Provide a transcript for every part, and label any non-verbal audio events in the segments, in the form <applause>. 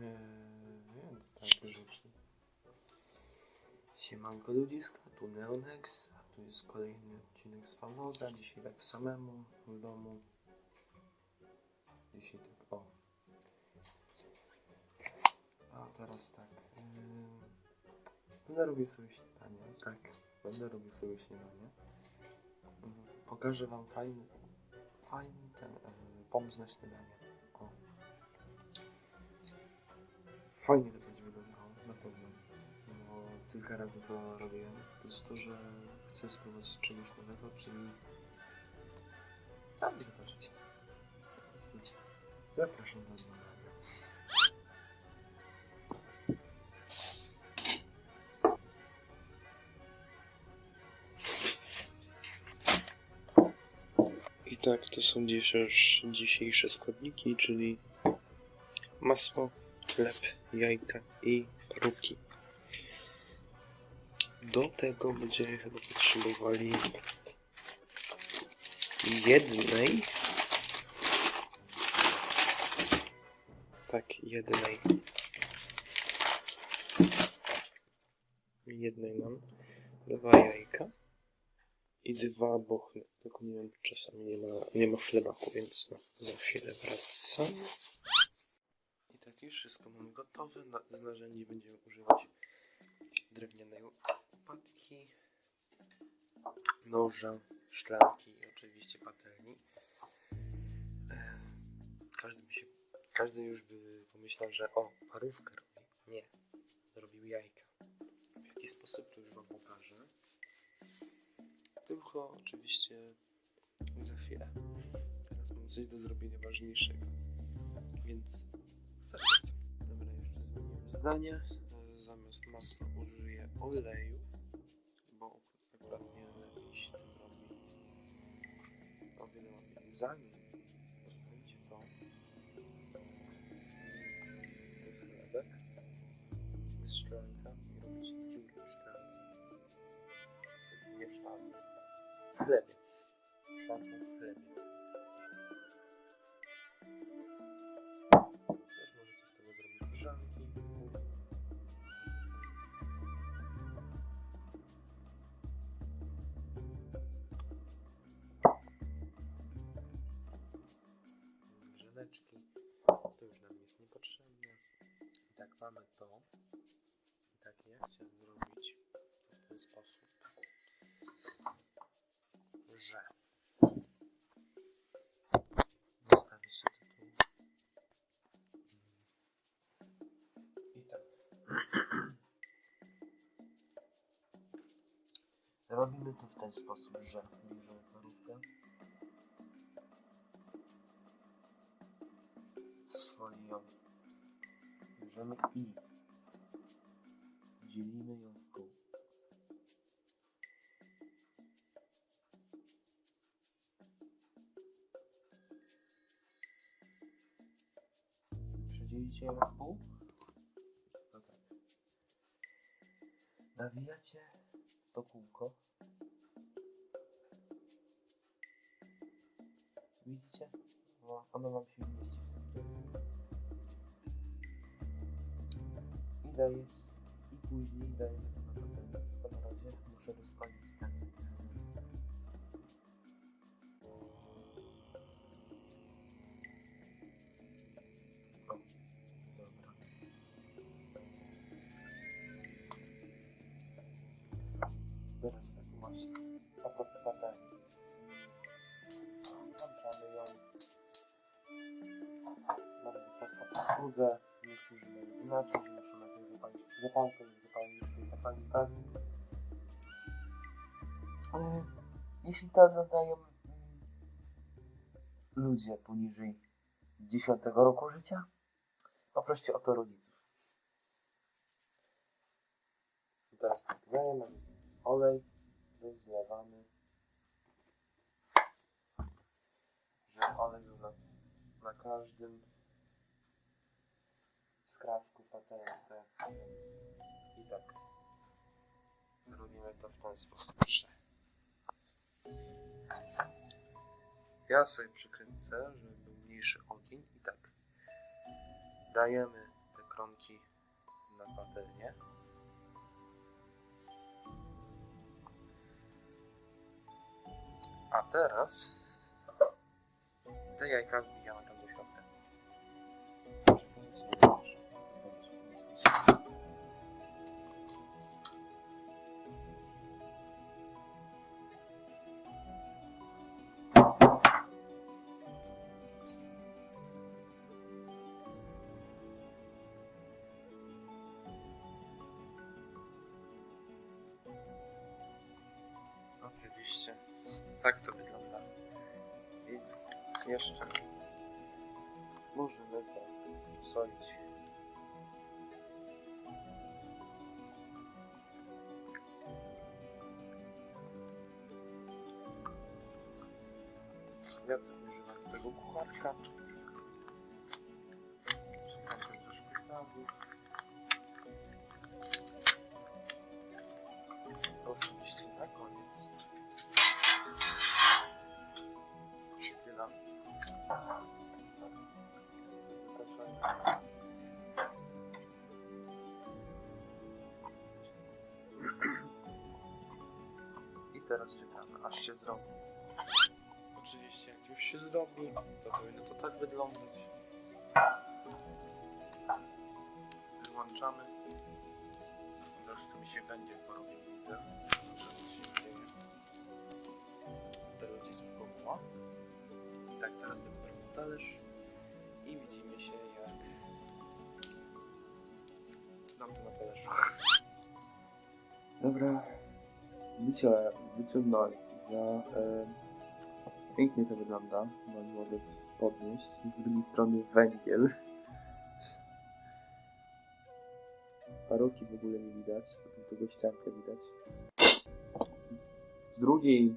Eee, więc tak rzeczy. Siemanko ludziska, tu Neonex, a tu jest kolejny odcinek z Fallouta, dzisiaj tak samemu w domu. Dzisiaj tak, o. A teraz tak, eee, będę robił sobie śniadanie, tak, będę robił sobie śniadanie. Pokażę wam fajny, fajny ten e, pomysł na śniadanie. Fajnie to będzie wyglądało, na pewno. Bo kilka razy to robiłem. Jest to, że chcę spróbować czegoś nowego, czyli sami zobaczycie. Zapraszam do oglądania. I tak, to są dzisiejsze składniki, czyli masło, chleb, jajka i parówki. Do tego będziemy chyba potrzebowali jednej. Tak, jednej. Jednej mam. Dwa jajka. I dwa bochny. Tylko nie wiem, czasami nie ma, nie ma chlebaku, więc no, za chwilę wracam. Tak już wszystko mam gotowe. Na, z narzędzi będziemy używać drewnianej łopatki, noża, szklanki i oczywiście patelni. E, Każdy by się, każdy już by pomyślał, że o, parówkę robi. Nie, zrobił jajka. W jaki sposób to już wam pokażę. Tylko oczywiście za chwilę. Teraz mam coś do zrobienia ważniejszego. Więc Dobra, jeszcze zmieniłem zdanie. E, Zamiast masła użyję oleju, bo akurat nie lepiej się tym robi. O wiele łatwiej. Zanim to jest chlebek, jest szklanka i robicie dziurę w szklance. Nie w szklance. W chlebie. Szklanką w chlebie. Mamy to. I tak ja chciałem zrobić to w ten sposób, że zostawię sobie tu. I tak. <clears throat> Robimy to w ten sposób, że bierzemy parówkę soli ją bierzemy i dzielimy ją w pół. Przedzielicie ją w pół? No tak. Nawijacie to kółko. Widzicie? No, ono wam się Daję, i później dajemy to na patelnię. To na razie muszę. O, dobra. Teraz tak właśnie. Obok patelni. Włączamy ją. Bardzo prosto w. Niektórzy mają inaczej, żeby zapalniczkę i. E, Jeśli to oglądają mm, ludzie poniżej 10 roku życia, poproście o to rodziców. I teraz tak, dajemy olej, rozlewamy, żeby olej był na, na każdym skrawku sobie. I tak robimy to w ten sposób, że ja sobie przykręcę, żeby był mniejszy ogień i tak dajemy te ochronki na patelnię. A teraz te jajka wbijamy tam Oczywiście. Tak to wygląda. I jeszcze możemy to solić. Ja też używam tego kucharka. Czekam troszkę prawy. Oczywiście na koniec. Czekamy, aż się zrobi. Oczywiście, jak już się zrobi, to powinno to tak wyglądać. Wyłączamy. Zresztą mi się będzie porobił, widzę. Teraz będzie spokojnie. I tak teraz będę brał talerz i widzimy się jak dam to na talerzu. Dobra, wyciąłem, wyciągnąłem za e, pięknie to wygląda. Mam mogę podnieść. Z drugiej strony węgiel. Paroki w ogóle nie widać, tego ściankę widać. Z drugiej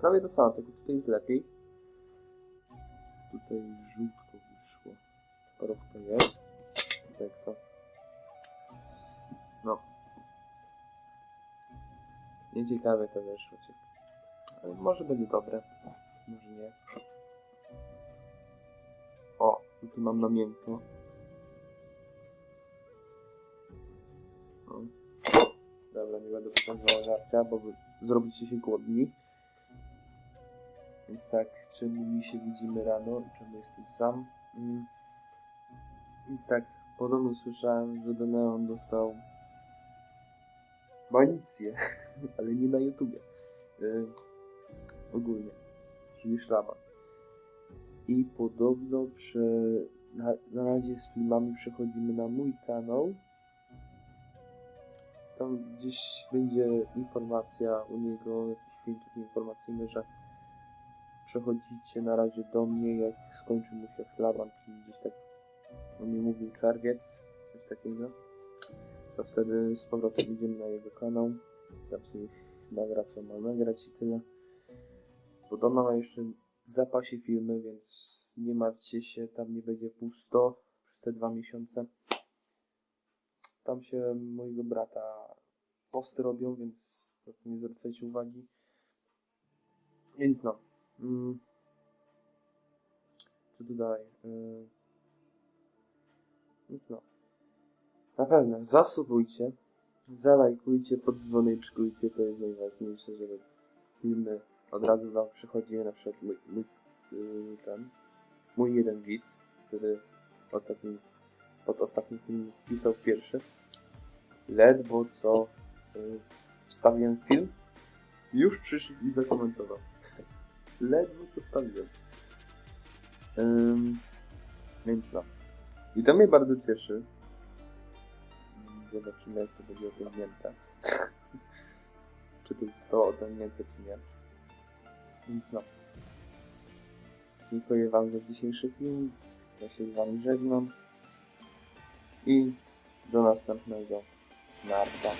prawie to samo, tylko tutaj jest lepiej. Tutaj żółtko wyszło. Parówka jest. Tak to. No. Nieciekawe to wyszło. może będzie dobre. Może nie. O, tu mam na miękko. Dobra, nie będę pokazywał żarcia, bo zrobicie się głodni. Więc tak, czemu mi się widzimy rano i czemu jestem sam? Mm. Więc tak, podobno słyszałem, że Deneon dostał manicję, <laughs> ale nie na YouTubie. Y, ogólnie, czyli szrama. I podobno prze, na, na razie z filmami przechodzimy na mój kanał. Tam gdzieś będzie informacja u niego, jakiś film taki informacyjny, że przechodzicie na razie do mnie, jak skończy mu się szlaban, czyli gdzieś tak on mi mówił czerwiec, coś takiego. To wtedy z powrotem idziemy na jego kanał. Tam sobie już nagra co ma nagrać i tyle. Podobno ma jeszcze w zapasie filmy, więc nie martwcie się, tam nie będzie pusto przez te dwa miesiące. Tam się mojego brata posty robią, więc nie zwracajcie uwagi. Więc no. Mm. Co tu dalej? Yy. Więc no. Na pewno zasubujcie, zalajkujcie, poddzwoneczkujcie, to jest najważniejsze, żeby filmy od razu wam przychodziły, na przykład mój, mój yy, ten, mój jeden widz, który ostatnim, pod ostatnim filmem wpisał pierwszy, ledwo co yy, wstawiłem film, już przyszedł i zakomentował. <laughs> ledwo co wstawiłem. Ym, więc no. I to mnie bardzo cieszy. Zobaczymy, jak to będzie osiągnięte. <laughs> czy to zostało osiągnięte, czy nie. Więc no. Dziękuję Wam za dzisiejszy film. Ja się z Wami żegnam. I do następnego narta.